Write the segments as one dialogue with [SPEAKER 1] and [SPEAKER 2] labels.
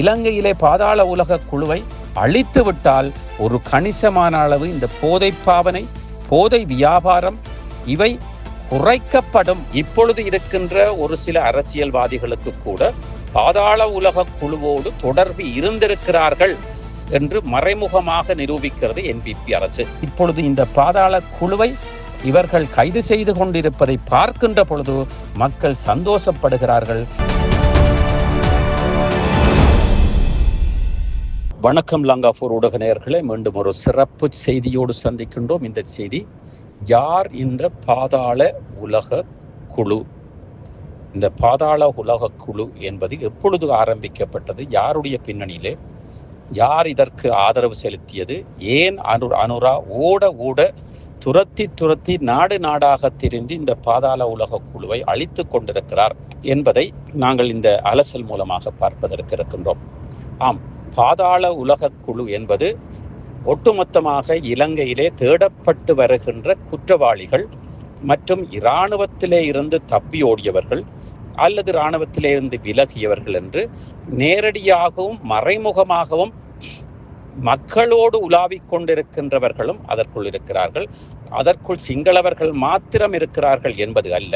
[SPEAKER 1] இலங்கையிலே பாதாள உலக குழுவை அழித்துவிட்டால் ஒரு கணிசமான அளவு இந்த போதை பாவனை போதை வியாபாரம் இவை குறைக்கப்படும். இப்பொழுது இருக்கின்ற ஒரு சில அரசியல்வாதிகளுக்கு கூட பாதாள உலக குழுவோடு தொடர்பு இருந்திருக்கிறார்கள் என்று மறைமுகமாக நிரூபிக்கிறது என்பிபி அரசு. இப்பொழுது இந்த பாதாள குழுவை இவர்கள் கைது செய்து கொண்டிருப்பதை பார்க்கின்ற பொழுது மக்கள் சந்தோஷப்படுகிறார்கள். வணக்கம் லங்காபூர் ஊடக நேயர்களே மீண்டும் ஒரு சிறப்பு செய்தியோடு சந்திக்கின்றோம். இந்த செய்தி யார் இந்த பாதாள உலக குழு? இந்த பாதாள உலக குழு என்பது எப்பொழுது ஆரம்பிக்கப்பட்டது? யாருடைய பின்னணியிலே? யார் இதற்கு ஆதரவு செலுத்தியது? ஏன் அனு அனுரா ஓட ஓட துரத்தி துரத்தி நாடு நாடாக திரிந்து இந்த பாதாள உலக குழுவை அழித்து கொண்டிருக்கிறார் என்பதை நாங்கள் இந்த அலசல் மூலமாக பார்ப்பதற்கு இருக்கின்றோம். ஆம் பாதாள உலக குழு என்பது ஒட்டுமொத்தமாக இலங்கையிலே தேடப்பட்டு வருகின்ற குற்றவாளிகள் மற்றும் இராணுவத்திலே இருந்து தப்பியோடியவர்கள் அல்லது இராணுவத்திலே இருந்து விலகியவர்கள் என்று நேரடியாகவும் மறைமுகமாகவும் மக்களோடு உலாவிக் கொண்டிருக்கின்றவர்களும் அதற்குள் இருக்கிறார்கள். அதற்குள் சிங்களவர்கள் மாத்திரம் இருக்கிறார்கள் என்பது அல்ல.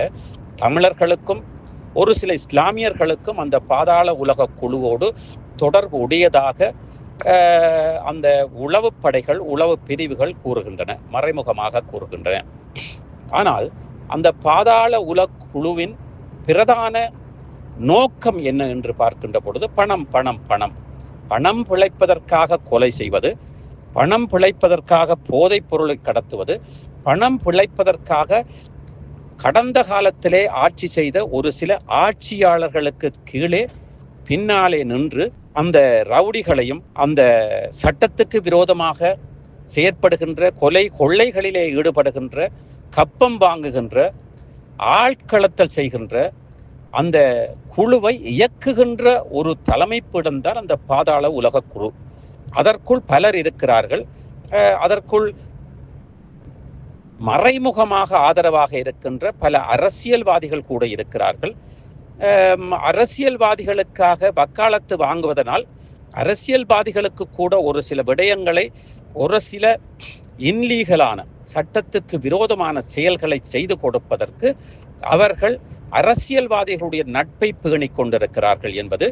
[SPEAKER 1] தமிழர்களுக்கும் ஒரு சில இஸ்லாமியர்களுக்கும் அந்த பாதாள உலக குழுவோடு தொடர்பு உடையதாக அந்த உளவு படைகள் உளவு பிரிவுகள் கூறுகின்றன மறைமுகமாக கூறுகின்றன. ஆனால் அந்த பாதாள உல குழுவின் பிரதான நோக்கம் என்ன என்று பார்க்கின்ற பொழுது பணம் பணம் பணம். பணம் பிழைப்பதற்காக கொலை செய்வது பணம் பிழைப்பதற்காக போதைப் பொருளை கடத்துவது பணம் பிழைப்பதற்காக கடந்த காலத்திலே ஆட்சி செய்த ஒரு சில ஆட்சியாளர்களுக்கு கீழே பின்னாலே நின்று அந்த ரவுடிகளையும் அந்த சட்டத்துக்கு விரோதமாக செயற்படுகின்ற கொலை கொள்ளைகளிலே ஈடுபடுகின்ற கப்பம் வாங்குகின்ற ஆட்களத்தல் செய்கின்ற அந்த குழுவை இயக்குகின்ற ஒரு தலைமைப்பிடம்தான் அந்த பாதாள உலக குழு. அதற்குள் பலர் இருக்கிறார்கள். அதற்குள் மறைமுகமாக ஆதரவாக இருக்கின்ற பல அரசியல்வாதிகள் கூட இருக்கிறார்கள். அரசியல்வாதிகளுக்காக வக்காலத்து வாங்குவதனால் அரசியல்வாதிகளுக்கு கூட ஒரு சில விடயங்களை ஒரு சில இன்லீகலான சட்டத்துக்கு விரோதமான செயல்களை செய்து கொடுப்பதற்கு அவர்கள் அரசியல்வாதிகளுடைய நட்பை பேணி கொண்டிருக்கிறார்கள் என்பது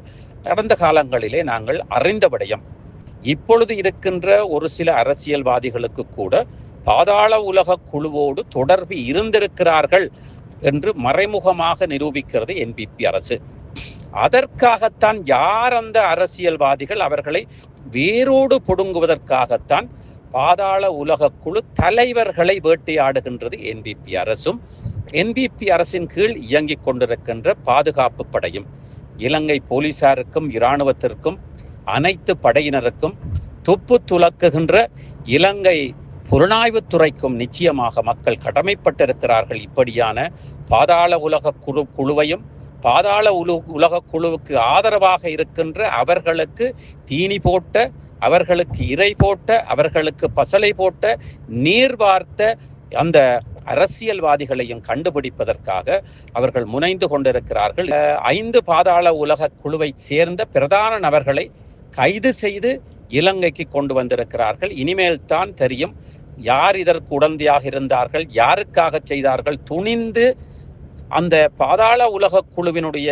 [SPEAKER 1] கடந்த காலங்களிலே நாங்கள் அறிந்த விடயம். இப்பொழுது இருக்கின்ற ஒரு சில அரசியல்வாதிகளுக்கு கூட பாதாள உலக குழுவோடு தொடர்பு இருந்திருக்கிறார்கள் என்று மறைமுகமாக நிரூபிக்கிறது என்பிபி அரசு. அதற்காகத்தான் யார் அந்த அரசியல்வாதிகள் அவர்களை வேரோடு பொடுங்குவதற்காகத்தான் பாதாள உலக குழு தலைவர்களை வேட்டையாடுகின்றது என்பிபி அரசும். என்பிபி அரசின் கீழ் இயங்கிக் கொண்டிருக்கின்ற பாதுகாப்பு படையும் இலங்கை போலீசாருக்கும் இராணுவத்திற்கும் அனைத்து படையினருக்கும் துப்பு துலக்குகின்ற இலங்கை புலனாய்வுத்துறைக்கும் நிச்சயமாக மக்கள் கடமைப்பட்டிருக்கிறார்கள். இப்படியான பாதாள உலக குழு குழுவையும் பாதாள உலு உலக குழுவுக்கு ஆதரவாக இருக்கின்ற அவர்களுக்கு தீனி போட்ட அவர்களுக்கு இறை போட்ட அவர்களுக்கு பசலை போட்ட நீர் வார்த்த அந்த அரசியல்வாதிகளையும் கண்டுபிடிப்பதற்காக அவர்கள் முனைந்து கொண்டிருக்கிறார்கள். ஐந்து பாதாள உலக குழுவை சேர்ந்த பிரதான நபர்களை கைது செய்து இலங்கைக்கு கொண்டு வந்திருக்கிறார்கள். இனிமேல் தான் தெரியும் யார் இதற்கு உடந்தையாக இருந்தார்கள் யாருக்காக செய்தார்கள் துணிந்து அந்த பாதாள உலக குழுவினுடைய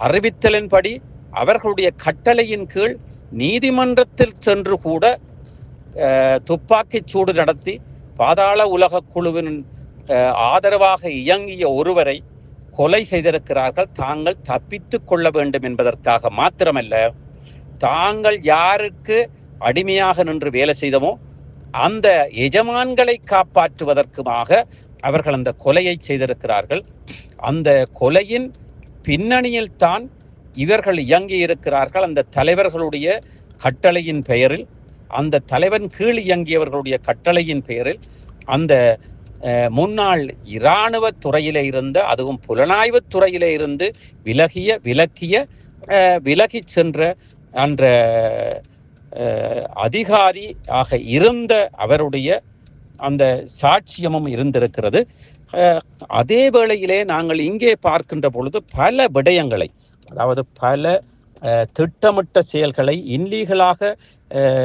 [SPEAKER 1] அறிவித்தலின்படி அவர்களுடைய கட்டளையின் கீழ் நீதிமன்றத்தில் சென்று கூட துப்பாக்கிச் சூடு நடத்தி பாதாள உலக குழுவின் ஆதரவாக இயங்கிய ஒருவரை கொலை செய்திருக்கிறார்கள். தாங்கள் தப்பித்து கொள்ள வேண்டும் என்பதற்காக மாத்திரமல்ல தாங்கள் யாருக்கு அடிமையாக நின்று வேலை செய்தமோ அந்த எஜமான்களை காப்பாற்றுவதற்குமாக அவர்கள் அந்த கொலையை செய்திருக்கிறார்கள். அந்த கொலையின் பின்னணியில் தான் இவர்கள் இயங்கி இருக்கிறார்கள் அந்த தலைவர்களுடைய கட்டளையின் பெயரில் அந்த தலைவன் கீழ் இயங்கியவர்களுடைய கட்டளையின் பெயரில் அந்த முன்னாள் இராணுவ துறையிலே இருந்த அதுவும் புலனாய்வு துறையிலே இருந்து விலகிய விலக்கிய விலகி சென்ற அன்ற அதிகாரி ஆக இருந்த அவருடைய அந்த சாட்சியமும் இருந்திருக்கிறது. அதே வேளையிலே நாங்கள் இங்கே பார்க்கின்ற பொழுது பல விடயங்களை அதாவது பல திட்டமிட்ட செயல்களை இன்லீகலாக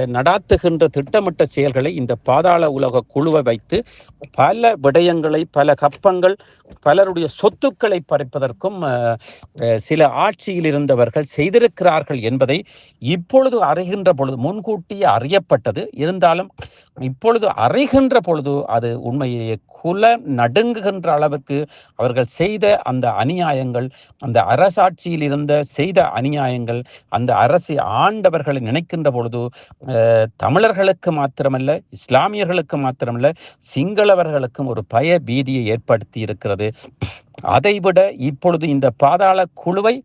[SPEAKER 1] நடாத்துகின்ற திட்டமிட்ட செயல்களை இந்த பாதாள உலக குழுவை வைத்து பல விடயங்களை பல கப்பங்கள் பலருடைய சொத்துக்களை பறிப்பதற்கும் சில ஆட்சியில் இருந்தவர்கள் செய்திருக்கிறார்கள் என்பதை இப்பொழுது அறிகின்ற பொழுது முன்கூட்டியே அறியப்பட்டது. இருந்தாலும் இப்பொழுது அறிகின்ற பொழுது அது உண்மையிலேயே குல நடுங்குகின்ற அளவுக்கு அவர்கள் செய்த அந்த அநியாயங்கள் அந்த அரசாட்சியில் இருந்த செய்த அநியாயங்கள் அந்த அரசு ஆண்டவர்களை நினைக்கின்ற பொழுது தமிழர்களுக்கு மாத்திரமல்ல இஸ்லாமியர்களுக்கு மாத்திரமல்ல சிங்களவர்களுக்கும் ஒரு பய பீதியை ஏற்படுத்தி இருக்கிறது. அதைவிட இப்பொழுது இந்த பாதாள குழுவை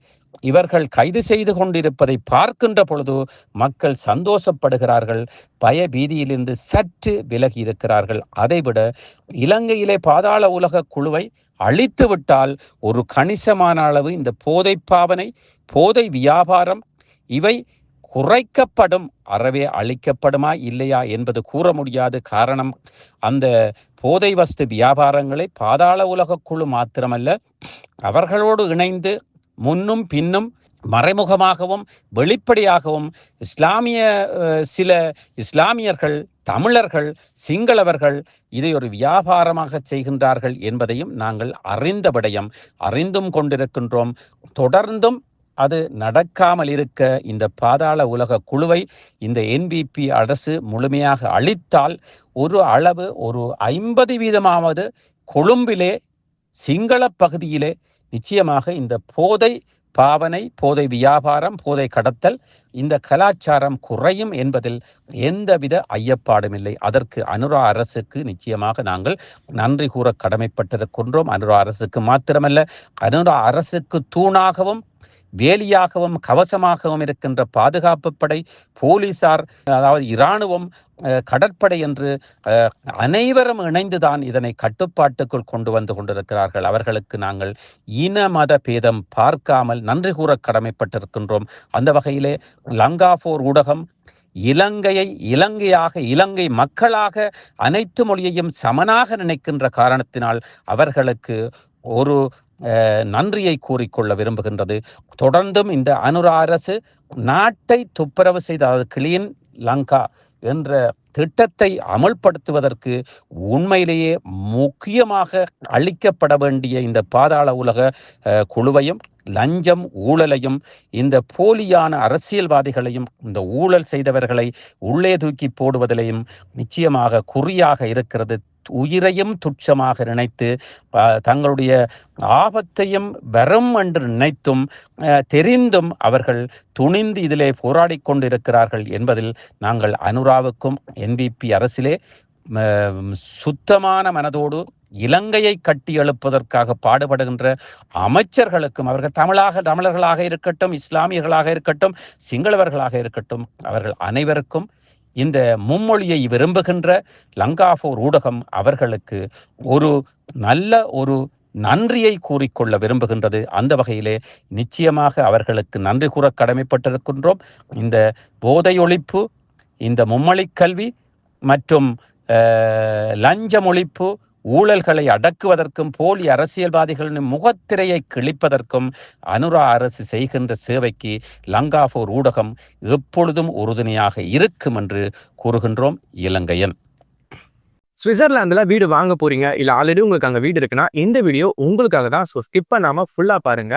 [SPEAKER 1] இவர்கள் கைது செய்து கொண்டிருப்பதை பார்க்கின்ற பொழுது மக்கள் சந்தோஷப்படுகிறார்கள். பய பீதியிலிருந்து சற்று விலகி இருக்கிறார்கள். அதைவிட இலங்கையிலே பாதாள உலக குழுவை அழித்து விட்டால் ஒரு கணிசமான அளவு இந்த போதை பாவனை போதை வியாபாரம் இவை குறைக்கப்படும் அறவே அழிக்கப்படுமா இல்லையா என்பது கூற முடியாது காரணம் அந்த போதை வஸ்து வியாபாரங்களை பாதாள உலக குழு மாத்திரமல்ல அவர்களோடு இணைந்து முன்னும் பின்னும் மறைமுகமாகவும் வெளிப்படையாகவும் இஸ்லாமிய சில இஸ்லாமியர்கள் தமிழர்கள் சிங்களவர்கள் இதை ஒரு வியாபாரமாக செய்கின்றார்கள் என்பதையும் நாங்கள் அறிந்த விடயம் அறிந்தும் கொண்டிருக்கின்றோம். தொடர்ந்தும் அது நடக்காமல் இருக்க இந்த பாதாள உலக குழுவை இந்த என்பிபி அரசு முழுமையாக அழித்தால் ஒரு அளவு ஒரு ஐம்பது வீதமாவது கொழும்பிலே சிங்கள பகுதியிலே நிச்சயமாக இந்த போதை பாவனை போதை வியாபாரம் போதை கடத்தல் இந்த கலாச்சாரம் குறையும் என்பதில் எந்தவித ஐயப்பாடும் இல்லை. அதற்கு அனுரா அரசுக்கு நிச்சயமாக நாங்கள் நன்றி கூற கடமைப்பட்டிருக்கின்றோம். அனுரா அரசுக்கு மாத்திரமல்ல அனுரா அரசுக்கு தூணாகவும் வேலியாகவும் கவசமாகவும் இருக்கின்ற பாதுகாப்பு படை போலீசார் அதாவது இராணுவம் கடற்படை என்று அனைவரும் இணைந்துதான் இதனை கட்டுப்பாட்டுக்குள் கொண்டு வந்து கொண்டிருக்கிறார்கள். அவர்களுக்கு நாங்கள் இன மத பேதம் பார்க்காமல் நன்றி கூற கடமைப்பட்டிருக்கின்றோம். அந்த வகையிலே லங்காபோர் ஊடகம் இலங்கையை இலங்கையாக இலங்கை மக்களாக அனைத்து மொழியையும் சமனாக நினைக்கின்ற காரணத்தினால் அவர்களுக்கு ஒரு நன்றியை கூறிக்கொள்ள விரும்புகின்றது. தொடர்ந்தும் இந்த அனுரா அரசு நாட்டை துப்புரவு செய்த அதாவது கிளீன் லங்கா என்ற திட்டத்தை அமல்படுத்துவதற்கு உண்மையிலேயே முக்கியமாக அளிக்கப்பட வேண்டிய இந்த பாதாள உலக குழுவையும் லஞ்சம் ஊழலையும் இந்த போலியான அரசியல்வாதிகளையும் இந்த ஊழல் செய்தவர்களை உள்ளே தூக்கி போடுவதிலையும் நிச்சயமாக குறியாக இருக்கிறது. உயிரையும் துச்சமாக நினைத்து தங்களுடைய ஆபத்தையும் வரும் என்று நினைத்தும் தெரிந்தும் அவர்கள் துணிந்து இதிலே போராடி கொண்டிருக்கிறார்கள் என்பதில் நாங்கள் அனுராவுக்கும் என்பிபி அரசிலே சுத்தமான மனதோடு இலங்கையை கட்டி எழுப்பதற்காக பாடுபடுகின்ற அமைச்சர்களுக்கும் அவர்கள் தமிழாக தமிழர்களாக இருக்கட்டும் இஸ்லாமியர்களாக இருக்கட்டும் சிங்களவர்களாக இருக்கட்டும் அவர்கள் அனைவருக்கும் இந்த மும்மொழியை விரும்புகின்ற லங்காஃபோர் ஊடகம் அவர்களுக்கு ஒரு நல்ல ஒரு நன்றியை கூறிக்கொள்ள விரும்புகின்றது. அந்த வகையிலே நிச்சயமாக அவர்களுக்கு நன்றி கூற கடமைப்பட்டிருக்கின்றோம். இந்த போதை ஒழிப்பு இந்த மும்மொழி கல்வி மற்றும் லஞ்சம் ஒழிப்பு ஊழல்களை அடக்குவதற்கும் போலி அரசியல்வாதிகளின் முகத்திரையை கிழிப்பதற்கும் அனுரா அரசு செய்கின்ற சேவைக்கு லங்காபூர் ஊடகம் எப்பொழுதும் உறுதுணையாக இருக்கும் என்று கூறுகின்றோம் இலங்கையன்.
[SPEAKER 2] சுவிட்சர்லாந்துல வீடு வாங்க போறீங்க இல்லை ஆல்ரெடி உங்களுக்கு அங்கே வீடு இருக்குன்னா இந்த வீடியோ உங்களுக்காக தான். ஸோ ஸ்கிப் பண்ணாம ஃபுல்லா பாருங்க.